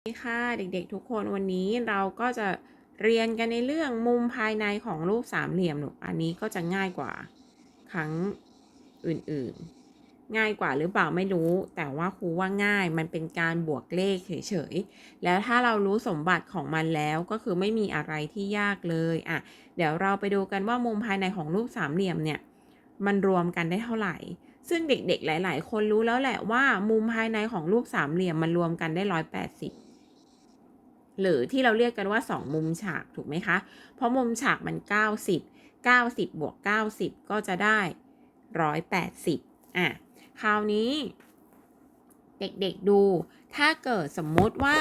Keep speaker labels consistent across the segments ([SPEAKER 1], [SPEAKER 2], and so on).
[SPEAKER 1] สวัสดีค่ะเด็กๆทุกคนวันนี้เราก็จะเรียนกันในเรื่องมุมภายในของรูปสามเหลี่ยมหนูอันนี้ก็จะง่ายกว่าครั้งอื่นๆ ง่ายกว่าหรือเปล่าไม่รู้ แต่ว่าครูว่าง่ายมันเป็นการบวกเลขเฉยๆ แล้วถ้าเรารู้สมบัติของมันแล้วก็คือไม่มีอะไรที่ยากเลยอะเดี๋ยวเราไปดูกันว่ามุมภายในของรูปสามเหลี่ยมเนี่ยมันรวมกันได้เท่าไหร่ซึ่งเด็กๆ หลาย ๆ คนรู้แล้วแหละว่ามุมภายในของรูปสามเหลี่ยมมันรวมกันได้ร้อยแปดสิบ หรือที่เราเรียกกันว่า 2 มุมฉากถูกไหมคะ เพราะมุมฉากมัน 90 90 บวก 90 ก็จะได้ 180 อะ คราวนี้ เด็กๆดู ถ้าเกิดสมมติว่า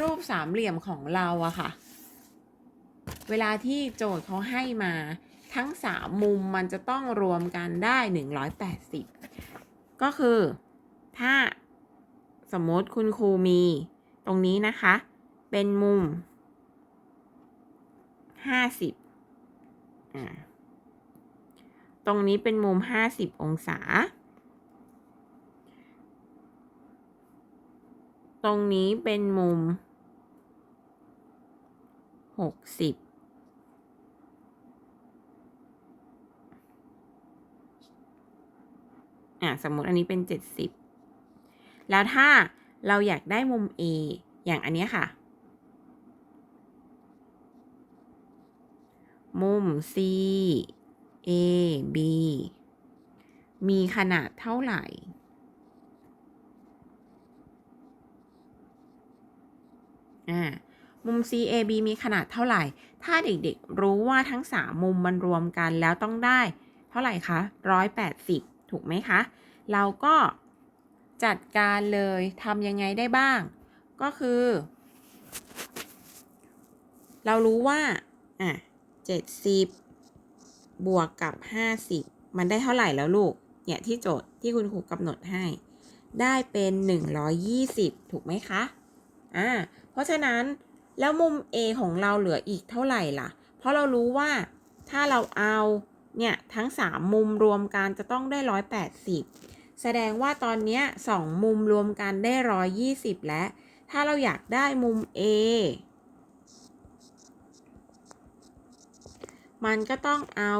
[SPEAKER 1] รูปสามเหลี่ยมของเราอะค่ะ เวลาที่โจทย์เขาให้มาทั้ง 3 มุมมันจะต้องรวมกันได้ 180 ก็คือถ้าสมมติคุณครูมีตรงนี้นะคะ เป็นมุม50อ่าตรงนี้เป็นมุม50องศา ตรงนี้เป็นมุม60อะสมมติอันนี้เป็น70แล้วถ้าเราอยากได้มุม A อย่างอันนี้ค่ะ มุม C A B มีขนาดเท่าไหร่ อ่า มุม CAB มีขนาดเท่าไหร่ ถ้าเด็กๆ รู้ว่าทั้ง3มุมมันรวมกันแล้วต้องได้ เท่าไหร่คะ180ถูกไหมคะ เราก็จัดการเลยทำยังไงได้บ้าง ก็คือ เรารู้ว่า อะ 70 บวกกับ 50 มันได้เท่าไหร่แล้วลูก เนี่ยที่โจทย์ที่คุณครูกำหนดให้ ได้เป็น 120 ถูกไหมคะ อ่า เพราะฉะนั้นแล้วมุม A ของเราเหลืออีกเท่าไหร่ล่ะ เพราะเรารู้ว่าถ้าเราเอาเนี่ยทั้ง 3 มุมรวมกันจะต้องได้ 180 แสดงว่าตอนนี้2มุมรวมกันได้ 120 และถ้าเราอยากได้มุม A มันก็ต้องเอา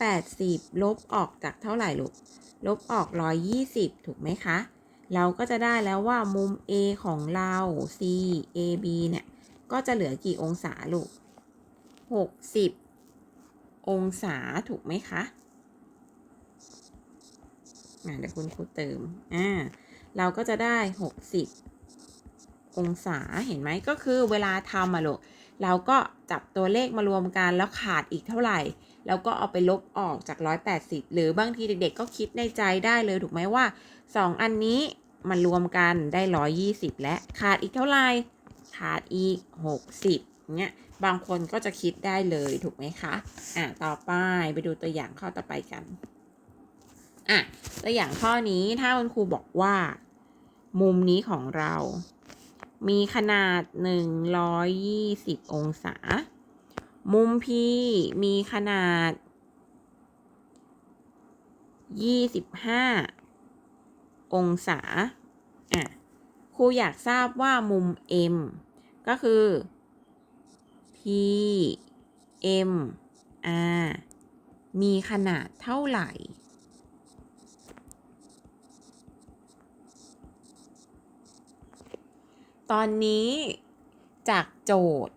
[SPEAKER 1] 180 ลบออกจากเท่าไหร่ลูก ลบออก 120 ถูกไหมคะ เราก็จะได้แล้วว่ามุม A ของเรา C A B เนี่ย ก็จะเหลือกี่องศาลูก 60 องศาถูกไหมคะอ่าเดี๋ยวคุณครูเติม อ่า เราก็จะได้ 60 องศา เห็นไหม ก็คือเวลาทำอะลูก เราก็จับตัวเลขมารวมกันแล้วขาดอีกเท่าไหร่ แล้วก็เอาไปลบออกจาก 180 หรือบางทีเด็กๆ ก็คิดในใจได้เลยถูกไหมว่า 2 อันนี้มันรวมกันได้ 120 และขาดอีกเท่าไหร่ ขาดอีก 60เงี้ยบางคนก็จะคิดได้เลยถูกไหมคะ อะ ต่อไปไปดูตัวอย่างข้อต่อไปกัน อะ ตัวอย่างข้อนี้ถ้าคุณครูบอกว่า มุมนี้ของเรา มีขนาด 120 องศา มุม P มีขนาด 25 องศา อะ ครูอยากทราบว่ามุม M ก็คือ P M R มีขนาดเท่าไหร่ ตอนนี้จากโจทย์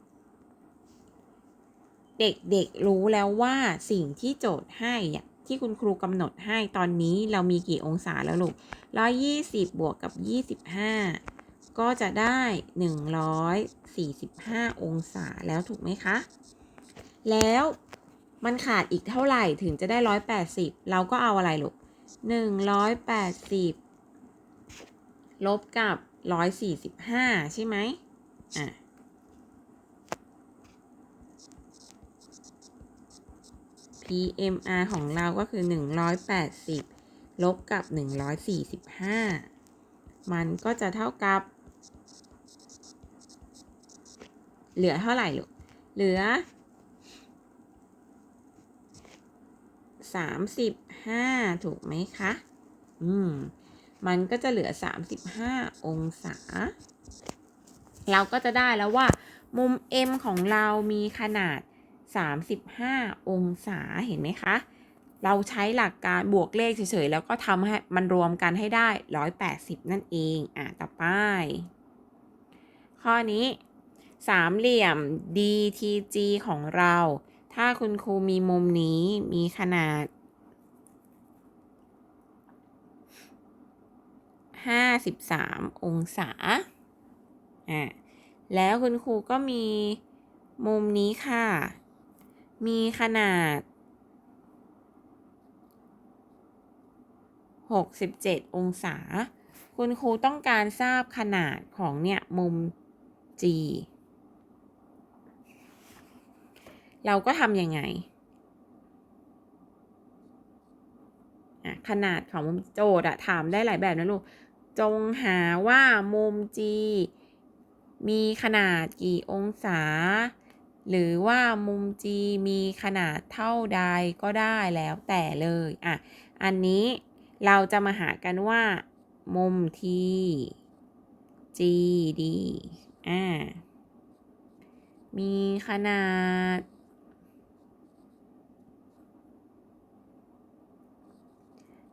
[SPEAKER 1] เด็กๆรู้แล้วว่าสิ่งที่โจทย์ให้เนี่ยที่คุณครูกำหนดให้ตอนนี้เรามีกี่องศาแล้วลูกร้อยยี่สิบบวกกับยี่สิบห้าก็จะได้หนึ่งร้อยสี่สิบห้าองศาแล้วถูกไหมคะ แล้วมันขาดอีกเท่าไหร่ถึงจะได้ร้อยแปดสิบเราก็เอาอะไรลูกหนึ่งร้อยแปดสิบลบกับ ร้อยสี่สิบห้าใช่ไหมอะ PMR ของเราก็คือ180ลบกับ145มันก็จะเท่ากับ เหลือเท่าไหร่ลูก เหลือ35ถูกไหมคะ อืม มันก็จะเหลือ 35 องศา เราก็จะได้แล้วว่า มุม M ของเรามีขนาด 35 องศาเห็นไหมคะ เราใช้หลักการบวกเลขเฉยๆ แล้วก็ทำให้มันรวมกันให้ได้ 180 นั่นเอง อะ ต่อไป ข้อนี้สามเหลี่ยม DTG ของเรา ถ้าคุณครูมีมุมนี้มีขนาด 53 องศาอะแล้วคุณครูก็มีมุมนี้ค่ะ มีขนาด 67 องศา คุณครูต้องการทราบขนาดของเนี่ยมุม G เราก็ทำยังไงอะขนาดของมุมโจทย์อะถามได้หลายแบบนะลูก จงหาว่ามุม G มีขนาดกี่องศา หรือว่ามุม G มีขนาดเท่าใดก็ได้แล้วแต่เลยอะอันนี้เราจะมาหากันว่า มุม T G D อ่ามีขนาด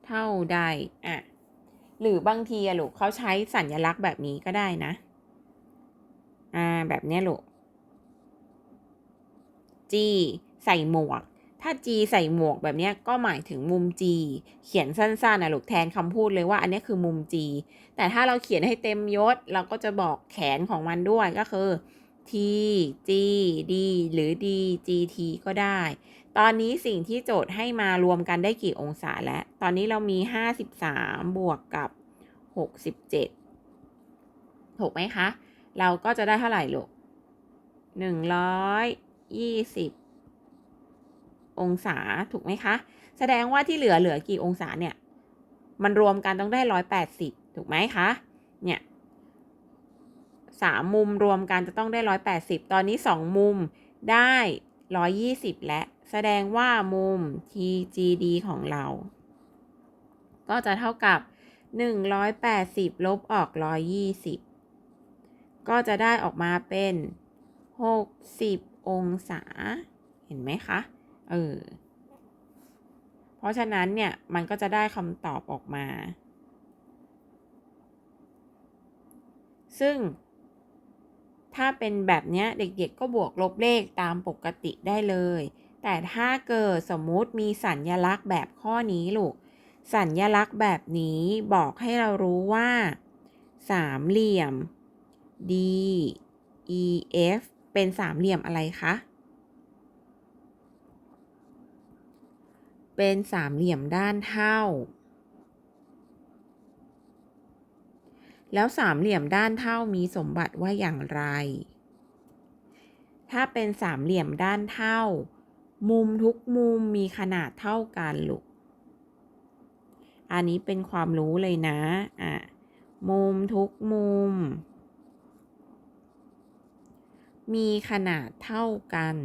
[SPEAKER 1] เท่าใดอะ หรือบางทีอะลูกเขาใช้สัญลักษณ์แบบนี้ก็ได้นะ อ่าแบบนี้ลูก G ใส่หมวก ถ้า G ใส่หมวกแบบนี้ก็หมายถึงมุม G เขียนสั้นๆนะลูกแทนคำพูดเลยว่าอันนี้คือมุม G แต่ถ้าเราเขียนให้เต็มยศ เราก็จะบอกแขนของมันด้วยก็คือ T G D หรือ D G T ก็ได้ ตอนนี้สิ่งที่โจทย์ให้มารวมกันได้กี่องศาแล้ว ตอนนี้เรามี 53 บวกกับ 67 ถูกไหมคะ เราก็จะได้เท่าไหร่ลูก 120 องศา ถูกไหมคะ แสดงว่าที่เหลือเหลือกี่องศาเนี่ย มันรวมกันต้องได้ 180 ถูกไหมคะ เนี่ยสามมุมรวมกันจะต้องได้ 180 ตอนนี้ 2 มุมได้ 120 และ แสดงว่ามุม TGD ของเรา ก็จะเท่ากับ 180 ลบออก 120 ก็จะได้ออกมาเป็น 60 องศา เห็นไหมคะ เออ เพราะฉะนั้นเนี่ย มันก็จะได้คำตอบออกมา ซึ่ง ถ้าเป็นแบบนี้เด็กๆก็บวกลบเลขตามปกติได้เลย แต่ถ้าเกิดสมมุติมีสัญญลักษณ์แบบข้อนี้ลูก สัญญลักษณ์แบบนี้บอกให้เรารู้ว่า สามเหลี่ยม D E F เป็นสามเหลี่ยมอะไรคะ เป็นสามเหลี่ยมด้านเท่า แล้วสามเหลี่ยมด้านเท่ามีสมบัติว่าอย่างไร ถ้าเป็นสามเหลี่ยมด้านเท่า มุมทุกมุมมีขนาดเท่ากันลูก อันนี้เป็นความรู้เลยนะ อะ มุมทุกมุม มีขนาดเท่ากัน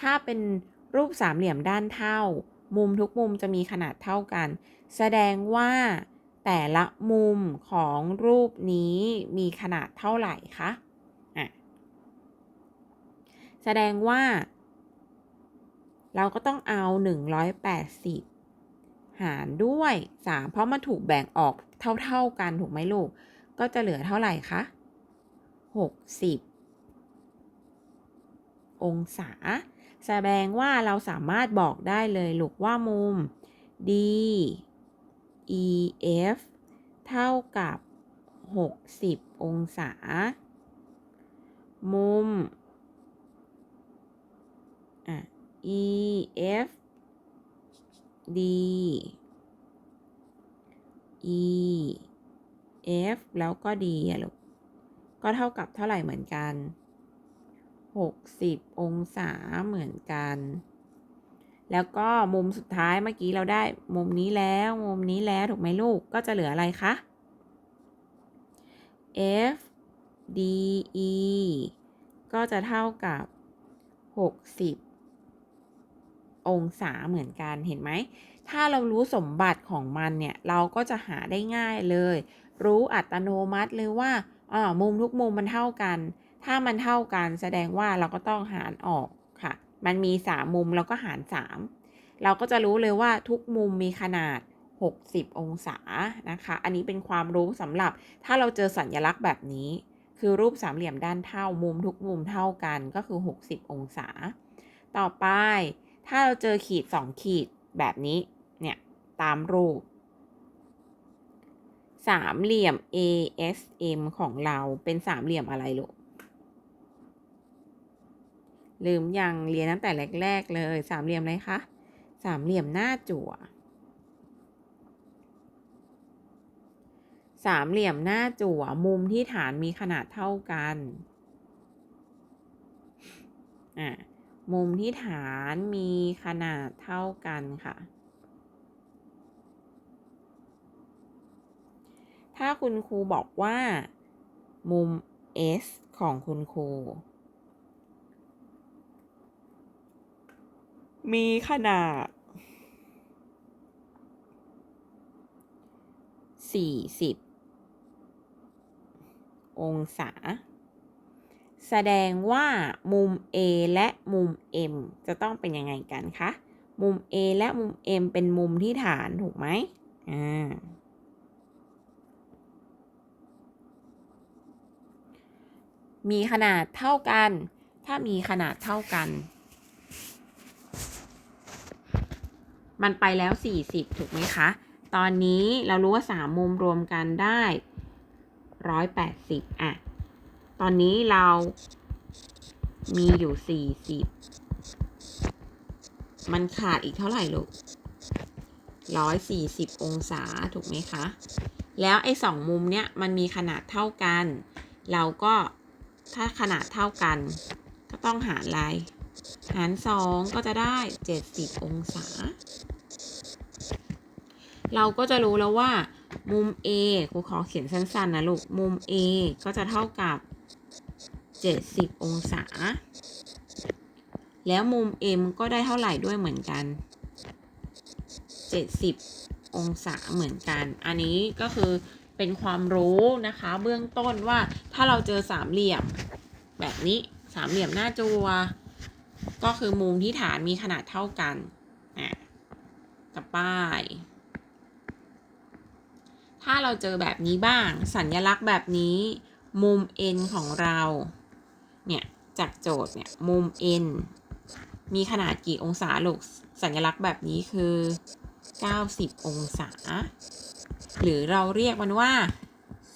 [SPEAKER 1] ถ้าเป็นรูปสามเหลี่ยมด้านเท่า มุมทุกมุมจะมีขนาดเท่ากัน แสดงว่าแต่ละมุมของรูปนี้มีขนาดเท่าไหร่คะอะแสดงว่า เราก็ต้องเอา 180 หารด้วย 3 เพราะมันถูกแบ่งออกเท่า ๆ กันถูกไหมลูก ก็จะเหลือเท่าไหร่คะ 60 องศา แสดงว่าเราสามารถบอกได้เลยลูกว่ามุม D E F เท่ากับ 60 องศา มุม E F D E F แล้วก็ D อะลูก ก็เท่ากับเท่าไหร่เหมือนกัน 60 องศาเหมือนกัน แล้วก็มุมสุดท้ายเมื่อกี้เราได้มุมนี้แล้วมุมนี้แล้วถูกไหมลูกก็จะเหลืออะไรคะ F D E ก็จะเท่ากับ 60 องศาเหมือนกันเห็นไหม ถ้าเรารู้สมบัติของมันเนี่ย เราก็จะหาได้ง่ายเลย รู้อัตโนมัติเลยว่าอ่ามุมทุกมุมมันเท่ากัน ถ้ามันเท่ากันแสดงว่าเราก็ต้องหารออกค่ะ มันมี 3 มุมเราก็หาร 3 เราก็จะรู้เลยว่าทุกมุมมีขนาด 60 องศานะคะ อันนี้เป็นความรู้สำหรับถ้าเราเจอสัญลักษณ์แบบนี้ คือรูปสามเหลี่ยมด้านเท่ามุมทุกมุมเท่ากันก็คือ 60 องศา ต่อไป ถ้าเราเจอขีด 2 ขีดแบบนี้เนี่ยตามรูปสามเหลี่ยม ASM ของเราเป็นสามเหลี่ยมอะไรลูก ลืมยังเรียนตั้งแต่แรกๆเลย สามเหลี่ยมอะไรคะสามเหลี่ยมหน้าจั่ว สามเหลี่ยมหน้าจั่ว มุมที่ฐานมีขนาดเท่ากันอะมุมที่ฐานมีขนาดเท่ากันค่ะ ถ้าคุณครูบอกว่า มุม S ของคุณครู มีขนาด 40 องศา แสดงว่ามุม A และมุม M จะต้องเป็นยังไงกันคะ มุม A และมุม M เป็นมุมที่ฐานถูกไหมอ่ามีขนาดเท่ากัน ถ้ามีขนาดเท่ากัน มันไปแล้ว 40 ถูกไหมคะ ตอนนี้เรารู้ว่า 3 มุมรวมกันได้ 180 อะ ตอนนี้เรามีอยู่ 40 มันขาดอีกเท่าไหร่ลูก 140 องศาถูกไหมคะ แล้วไอ้สองมุมเนี้ยมันมีขนาดเท่ากัน เราก็ถ้าขนาดเท่ากัน ก็ต้องหารอะไรหารสองก็จะได้ 70 องศา เราก็จะรู้แล้วว่า มุม A ครูขอเขียนสั้นๆนะลูก มุม A ก็จะเท่ากับ 70 องศา แล้วมุม M ก็ได้เท่าไหร่ด้วยเหมือนกัน 70 องศาเหมือนกัน อันนี้ก็คือเป็นความรู้นะคะ เบื้องต้นว่าถ้าเราเจอสามเหลี่ยม แบบนี้สามเหลี่ยมหน้าจัว ก็คือมุมที่ฐานมีขนาดเท่ากันอะกับป้าย ถ้าเราเจอแบบนี้บ้าง สัญลักษณ์แบบนี้ มุม n ของเรา เนี่ย จากโจทย์เนี่ย มุม n มีขนาดกี่องศาลูก สัญลักษณ์แบบนี้คือ 90 องศา หรือเราเรียกมันว่า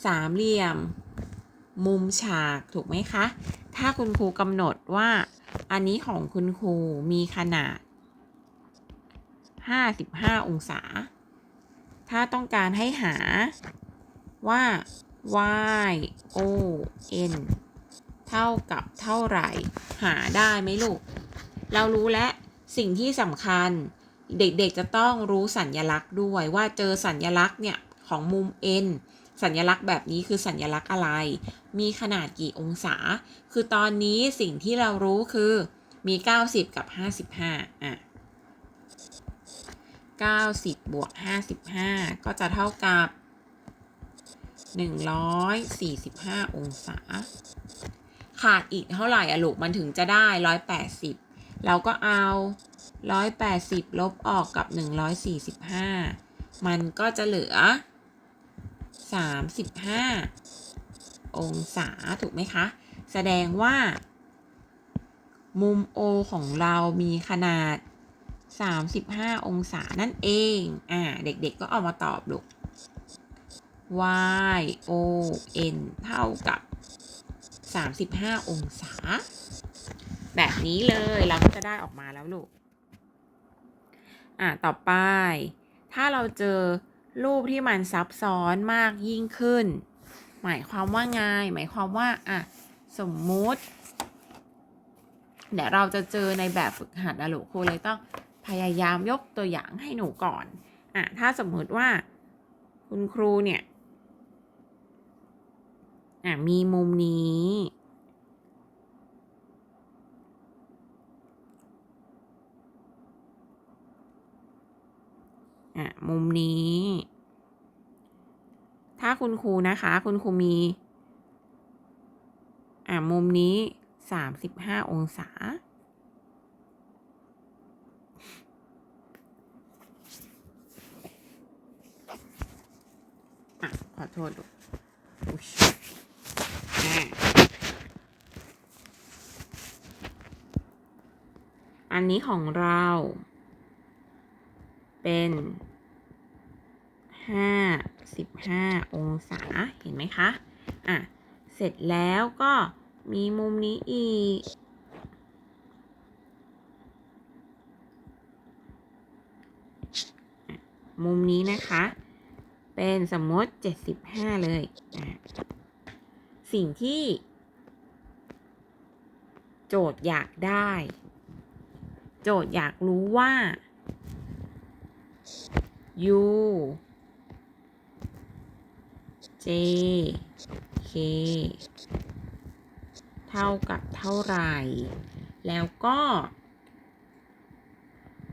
[SPEAKER 1] สามเหลี่ยม มุมฉากถูกไหมคะ ถ้าคุณครูกำหนดว่าอันนี้ของคุณครูมีขนาด 55 องศา ถ้าต้องการให้หาว่า y o n เท่ากับเท่าไหร่ หาได้ไหมลูก เรารู้แล้วสิ่งที่สำคัญเด็กๆจะต้องรู้สัญญลักษณ์ด้วยว่าเจอสัญญลักษณ์เนี่ย ของมุม n สัญลักษณ์แบบนี้คือสัญลักษณ์อะไร มีขนาดกี่องศา คือตอนนี้สิ่งที่เรารู้คือมี 90 กับ 55อะ 90 บวก 55 ก็จะเท่ากับ 145 องศา ขาดอีกเท่าไหร่อะลูก มันถึงจะได้ 180 เราก็เอา 180 ลบออกกับ 145 มันก็จะเหลือ 35 องศา ถูกไหมคะ แสดงว่า มุม O ของเรามีขนาด 35 องศานั่นเอง อ่า เด็กๆก็เอามาตอบลูก y o n เท่ากับ 35 องศา แบบนี้เลยเราก็จะได้ออกมาแล้วลูก อ่า ต่อไป ถ้าเราเจอรูปที่มันซับซ้อนมากยิ่งขึ้น หมายความว่าไง หมายความว่า อะ สมมุติเดี๋ยวเราจะเจอในแบบฝึกหัดอะลูกครูเลยต้อง พยายามยกตัวอย่างให้หนูก่อนอะถ้าสมมติว่าคุณครูเนี่ยอะมีมุมนี้อะมุมนี้ ถ้าคุณครูนะคะ คุณครูมีอ่ามุมนี้ 35 องศา อะ ขอโทษดูอุ๊ยอันนี้ของเรา เป็นห้าสิบห้าองศา เห็นไหมคะ อะ เสร็จแล้วก็มีมุมนี้อีก มุมนี้นะคะ เป็นสมมติ 75 เลย สิ่งที่ โจทย์อยากได้ โจทย์อยากรู้ว่า u j k เท่ากับเท่าไหร่ แล้วก็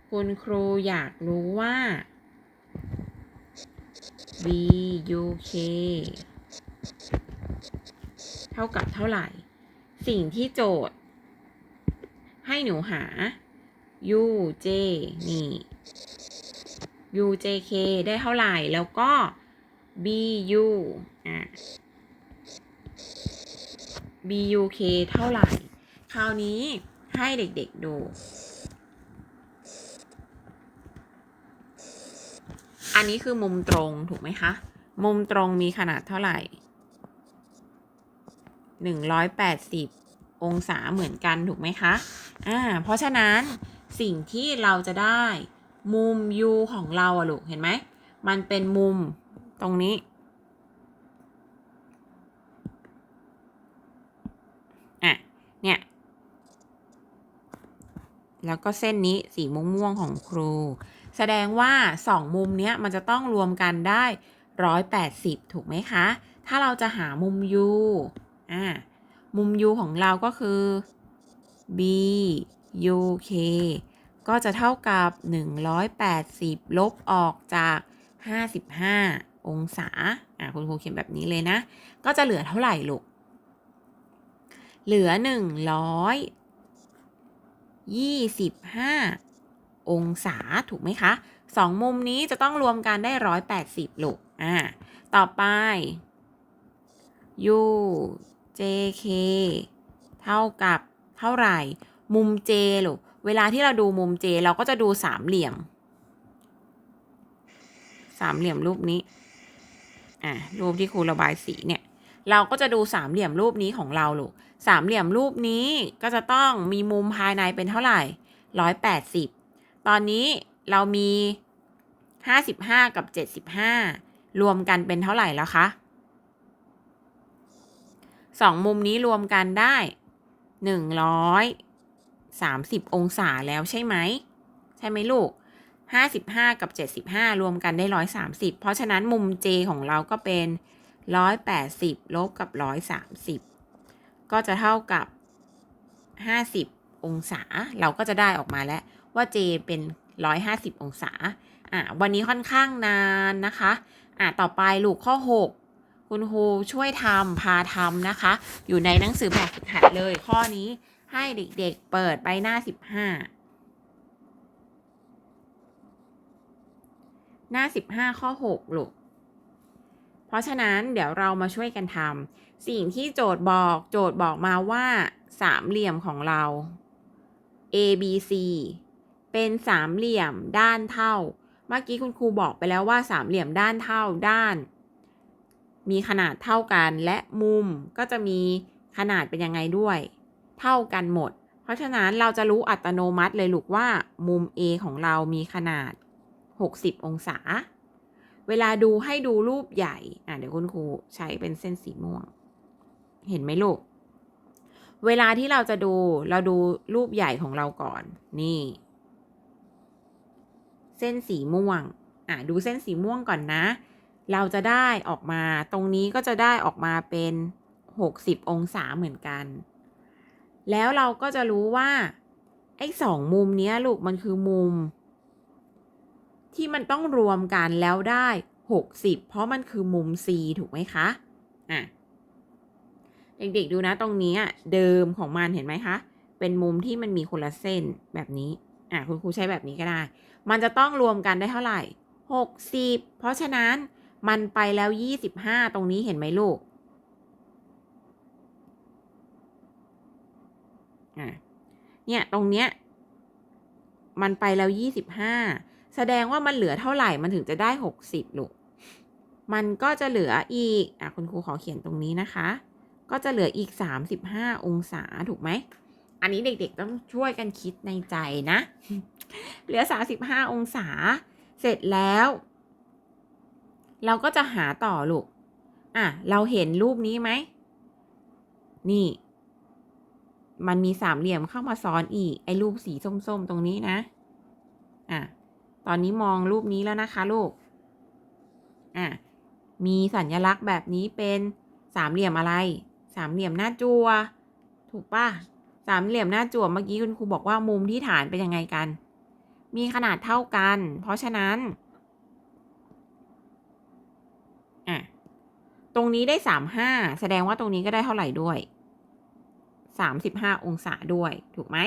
[SPEAKER 1] คุณครูอยากรู้ว่า b u k เท่ากับเท่าไหร่ สิ่งที่โจทย์ ให้หนูหา u j นี่ u j k ได้เท่าไหร่ แล้วก็ b u อะ b u k เท่าไหร่ คราวนี้ให้เด็กๆดู อันนี้คือมุมตรงถูกไหมคะ มุมตรงมีขนาดเท่าไหร่หนึ่งร้อยแปดสิบองศาเหมือนกันถูกไหมคะ อ่า เพราะฉะนั้นสิ่งที่เราจะได้ มุม u ของเราอะลูก เห็นไหม มันเป็นมุมตรงนี้ อะ เนี่ย แล้วก็เส้นนี้สีม่วงๆของครู แสดงว่าสองมุมเนี้ยมันจะต้องรวมกันได้ร้อยแปดสิบถูกไหมคะ ถ้าเราจะหามุม u อ่ามุม u ของเราก็คือ b u k ก็จะเท่ากับ 180 ลบออกจาก 55 องศา อ่าคุณครูเขียนแบบนี้เลยนะ ก็จะเหลือเท่าไหร่ลูก เหลือ 125 องศาถูกไหมคะสองมุมนี้จะต้องรวมกันได้ 180ลูกอ่าต่อไป u jk เท่ากับเท่าไหร่ มุม j ลูกเวลาที่เราดูมุม j เราก็จะดูสามเหลี่ยม สามเหลี่ยมรูปนี้อะรูปที่ครูระบายสีเนี่ยเราก็จะดูสามเหลี่ยมรูปนี้ของเราลูกสามเหลี่ยมรูปนี้ก็จะต้องมีมุมภายในเป็นเท่าไหร่ร้อยแปดสิบ ตอนนี้เรามีห้าสิบห้ากับเจ็ดสิบห้ารวมกันเป็นเท่าไหร่แล้วคะสองมุมนี้รวมกันได้หนึ่ร้อยสามสิบองศาแล้วใช่ไหม ใช่ไหมลูกห้าสิบห้ากับเจ็ดสิบห้ารวมกันได้ร้อยสามสิบเพราะฉะนั้นมุม J ของเราก็เป็นร้อยแปดสิบลบกับร้อยสามสิบก็จะเท่ากับห้าสิบองศา เราก็จะได้ออกมาแล้ว ว่า J เป็นร้อยห้าสิบองศาอะวันนี้ค่อนข้างนานนะคะอะต่อไปลูกข้อหกคุณครูช่วยทำพาทำนะคะ อยู่ในหนังสือแบบฝึกหัดเลยข้อนี้ให้เด็กๆเปิดไปหน้าสิบห้าหน้าสิบห้าข้อหกลูก เพราะฉะนั้นเดี๋ยวเรามาช่วยกันทำสิ่งที่โจทย์บอกโจทย์บอกมาว่าสามเหลี่ยมของเรา A B C เป็นสามเหลี่ยมด้านเท่า เมื่อกี้คุณครูบอกไปแล้วว่าสามเหลี่ยมด้านเท่าด้าน มีขนาดเท่ากันและมุมก็จะมีขนาดเป็นยังไงด้วย เท่ากันหมด เพราะฉะนั้นเราจะรู้อัตโนมัติเลยลูกว่ามุม A ของเรามีขนาด 60 องศา เวลาดูให้ดูรูปใหญ่ อะเดี๋ยวคุณครูใช้เป็นเส้นสีม่วง เห็นไหมลูก เวลาที่เราจะดูเราดูรูปใหญ่ของเราก่อน นี่ ส้นสีม่วง อะดูเส้นสีม่วงก่อนนะ เราจะได้ออกมาตรงนี้ก็จะได้ออกมาเป็น 60 องศาเหมือนกัน แล้วเราก็จะรู้ว่า ไอ้สองมุมนี้ลูกมันคือมุม ที่มันต้องรวมกันแล้วได้ 60 เพราะมันคือมุม C ถูกไหมคะ อะ เด็กๆดูนะตรงนี้เดิมของมันเห็นไหมคะ เป็นมุมที่มันมีคนละเส้นแบบนี้ อะคุณครูใช้แบบนี้ก็ได้ มันจะต้องรวมกันได้เท่าไหร่ 60 เพราะฉะนั้นมันไปแล้ว 25 ตรงนี้เห็นไหมลูก อะ เนี่ยตรงเนี้ย มันไปแล้ว 25 แสดงว่ามันเหลือเท่าไหร่มันถึงจะได้ 60 ลูก มันก็จะเหลืออีก อะคุณครูขอเขียนตรงนี้นะคะ ก็จะเหลืออีก 35 องศาถูกไหม อันนี้เด็กๆต้องช่วยกันคิดในใจนะ เหลือ 35 องศา เสร็จแล้ว เราก็จะหาต่อลูก อะ เราเห็นรูปนี้ไหม นี่ มันมีสามเหลี่ยมเข้ามาซ้อนอีก ไอ้รูปสีส้มๆ ตรงนี้นะ อะ ตอนนี้มองรูปนี้แล้วนะคะลูก อะ มีสัญลักษณ์แบบนี้เป็นสามเหลี่ยมอะไร สามเหลี่ยมหน้าจัว ถูกปะ สามเหลี่ยมหน้าจั่วเมื่อกี้คุณครูบอกว่ามุมที่ฐานเป็นยังไงกัน มีขนาดเท่ากัน เพราะฉะนั้นอะตรงนี้ได้สามห้าแสดงว่าตรงนี้ก็ได้เท่าไหร่ด้วยสามสิบห้าองศาด้วย ถูกไหม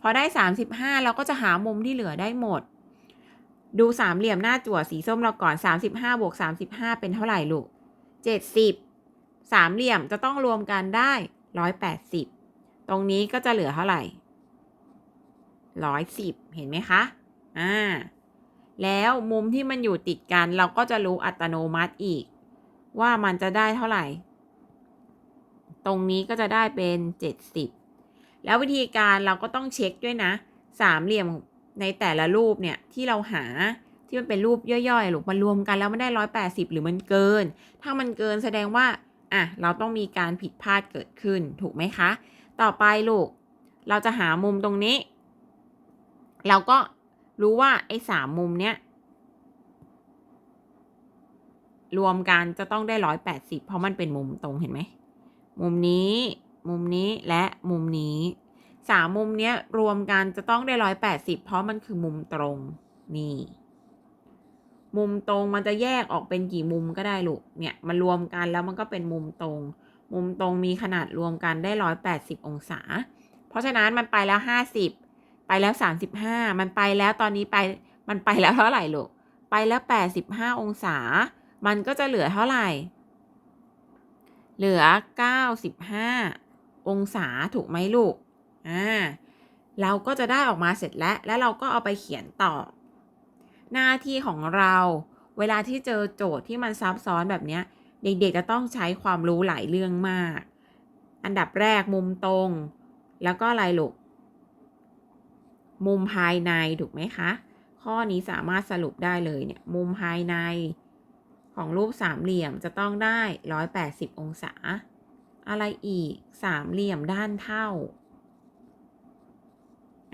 [SPEAKER 1] พอได้สามสิบห้าเราก็จะหามุมที่เหลือได้หมด ดูสามเหลี่ยมหน้าจั่วสีส้มเราก่อนสามสิบห้าบวกสามสิบห้าเป็นเท่าไหร่ลูกเจ็ดสิบสามเหลี่ยมจะต้องรวมกันได้ร้อยแปดสิบ รงนี้ก็จะเหลือเท่าไหร่ร้อยสิบเห็นไหมคะ อ่า แล้วมุมที่มันอยู่ติดกันเราก็จะรู้อัตโนมัติอีก ว่ามันจะได้เท่าไหร่ ตรงนี้ก็จะได้เป็นเจ็ดสิบแล้ววิธีการเราก็ต้องเช็คด้วยนะ สามเหลี่ยมในแต่ละรูปเนี่ยที่เราหาที่มันเป็นรูปย่อยๆหรือมันรวมกันแล้วมันได้ร้อยแปดสิบหรือมันเกิน ถ้ามันเกินแสดงว่า อะ เราต้องมีการผิดพลาดเกิดขึ้นถูกไหมคะ ต่อไปลูก เราจะหามุมตรงนี้ เราก็รู้ว่าไอ้สามมุมเนี้ยรวมกันจะต้องได้ร้อยแปดสิบเพราะมันเป็นมุมตรงเห็นไหม มุมนี้ มุมนี้และมุมนี้สามมุมเนี้ยรวมกันจะต้องได้ร้อยแปดสิบเพราะมันคือมุมตรงนี่ มุมตรงมันจะแยกออกเป็นกี่มุมก็ได้ลูกเนี่ยมันรวมกันแล้วมันก็เป็นมุมตรง มุมตรงมีขนาดรวมกันได้ร้อยแปดสิบองศา เพราะฉะนั้นมันไปแล้วห้าสิบไปแล้วสามสิบห้ามันไปแล้วตอนนี้ไป มันไปแล้วเท่าไหร่ลูก ไปแล้วแปดสิบห้าองศา มันก็จะเหลือเท่าไหร่ เหลือเก้าสิบห้าองศาถูกไหมลูก อ่า เราก็จะได้ออกมาเสร็จแล้ว แล้วเราก็เอาไปเขียนต่อ หน้าที่ของเรา เวลาที่เจอโจทย์ที่มันซับซ้อนแบบเนี้ย เด็กๆจะต้องใช้ความรู้หลายเรื่องมาก อันดับแรกมุมตรง แล้วก็อะไรลูกมุมภายในถูกไหมคะ ข้อนี้สามารถสรุปได้เลยเนี่ยมุมภายในของรูปสามเหลี่ยมจะต้องได้ 180 องศา อะไรอีกสามเหลี่ยมด้านเท่า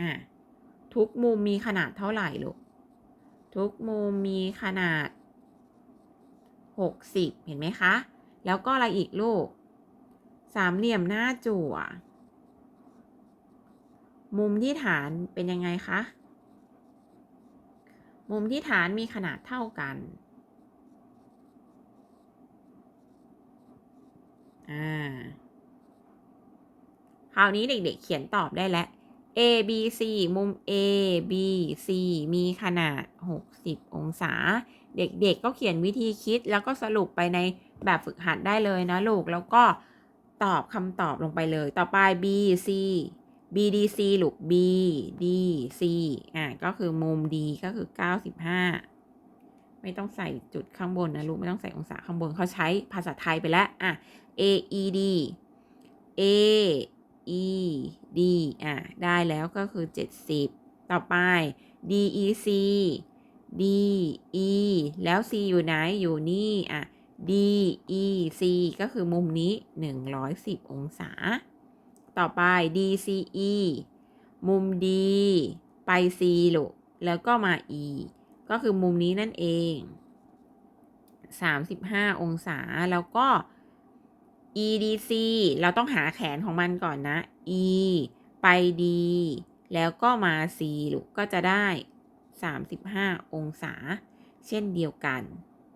[SPEAKER 1] อะทุกมุมมีขนาดเท่าไหร่ลูกทุกมุมมีขนาด 60 เห็นไหมคะ แล้วก็อะไรอีกลูก สามเหลี่ยมหน้าจั่ว มุมที่ฐานเป็นยังไงคะ มุมที่ฐานมีขนาดเท่ากัน อ่า คราวนี้เด็กๆเขียนตอบได้แล้ว A B C มุม A B C มีขนาด 60 องศา เด็กๆก็เขียนวิธีคิดแล้วก็สรุปไปในแบบฝึกหัดได้เลยนะลูก แล้วก็ตอบคำตอบลงไปเลย ต่อไป B C B D C ลูก B D C อะก็คือมุม D ก็คือ 95 ไม่ต้องใส่จุดข้างบนนะลูก ไม่ต้องใส่องศาข้างบนเขาใช้ภาษาไทยไปแล้ว อะ A E D A E D อะ ได้แล้วก็คือ 70 ต่อไป D E C D E แล้ว C อยู่ไหน อยู่นี่อะ D E C ก็คือมุมนี้ 110 องศา ต่อไป D C E มุม D ไป C ลูกแล้วก็มา E ก็คือมุมนี้นั่นเอง 35 องศา แล้วก็ EDC เราต้องหาแขนของมันก่อนนะ E ไป D แล้วก็มา C ลูกก็จะได้ 35 องศา เช่นเดียวกัน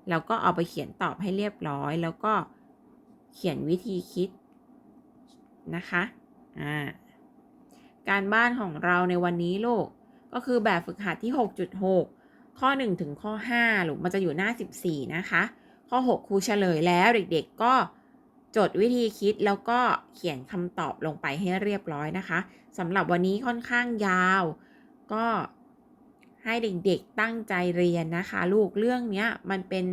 [SPEAKER 1] แล้วก็เอาไปเขียนตอบให้เรียบร้อย แล้วก็เขียนวิธีคิดนะคะอ่าการบ้านของเราในวันนี้ลูกก็คือแบบฝึกหัดที่ 6.6 ข้อ 1 ถึงข้อ5ลูกมันจะอยู่หน้า 14 นะคะ ข้อ 6 ครูเฉลยแล้วเด็กๆก็จดวิธีคิดแล้วก็เขียนคำตอบลงไปให้เรียบร้อยนะคะสำหรับวันนี้ค่อนข้างยาว ก็ ให้เด็กๆตั้งใจเรียนนะคะ ลูกเรื่องเนี้ยมันเป็น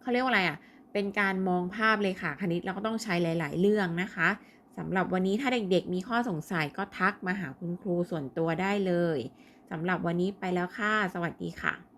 [SPEAKER 1] เขาเรียกว่าอะไรอะ เป็นการมองภาพเลยค่ะ คณิตเราก็ต้องใช้หลาย ๆ เรื่องนะคะสำหรับวันนี้ถ้าเด็กๆ มีข้อสงสัยก็ทักมาหาคุณครูส่วนตัวได้เลยสำหรับวันนี้ไปแล้วค่ะ สวัสดีค่ะ